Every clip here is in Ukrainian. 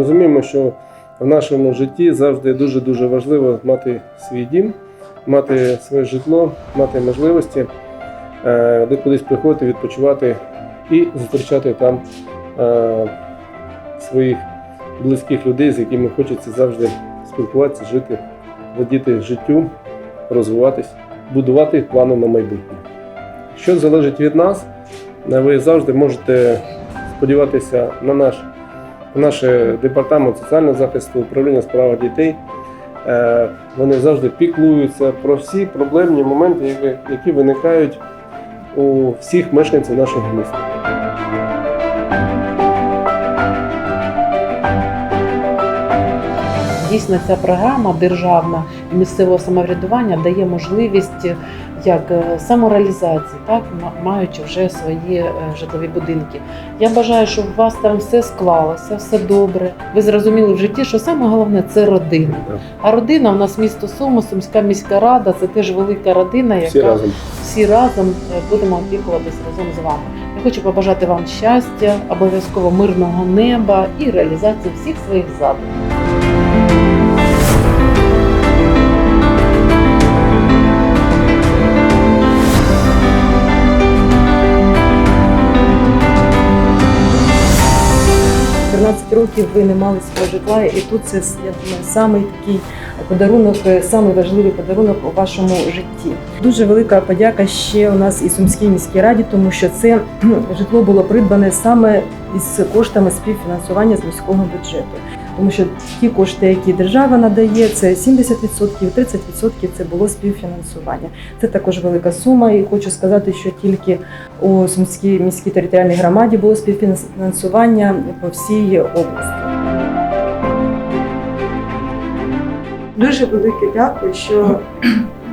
розуміємо, що в нашому житті завжди дуже-дуже важливо мати свій дім, мати своє житло, мати можливості е, де кудись приходити, відпочивати і зустрічати там е, своїх близьких людей, з якими хочеться завжди спілкуватися, жити, радіти життю, розвиватись, будувати плани на майбутнє. Що залежить від нас, ви завжди можете сподіватися на наш, на наш департамент соціального захисту, управління справ дітей. Е, Вони завжди піклуються про всі проблемні моменти, які- які виникають у всіх мешканців нашого міста. Дійсно, ця програма державна і місцевого самоврядування дає можливість е, як е, самореалізації, так маючи вже свої е, житлові будинки. Я бажаю, щоб у вас там все склалося, все добре. Ви зрозуміли в житті, що саме головне це родина. А родина у нас місто Суми, Сумська міська рада це теж велика родина, яка Всі разом. всі разом будемо опікуватись разом з вами. Я хочу побажати вам щастя, обов'язково мирного неба і реалізації всіх своїх задумів. – 13 років ви не мали свого житла, і тут це самий такий подарунок, е, самий важливий подарунок у вашому житті. Дуже велика подяка ще у нас і Сумській міській раді, тому що це житло було придбане саме із коштами співфінансування з міського бюджету. Тому що ті кошти, які держава надає, це 70%, 30% це було співфінансування. Це також велика сума. І хочу сказати, що тільки у Сумській міській територіальній громаді було співфінансування по всій області. Дуже велике дякую, що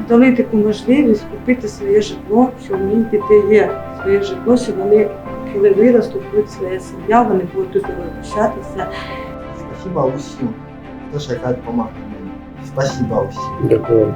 дали таку можливість купити своє житло, що в моїх дітей є своє житло, що вони, коли виростуть, будуть своя сім'я, вони будуть тут вивчатися. Спасибо усім, хто шукає допомагати мені. Спасибо усім. Дякую.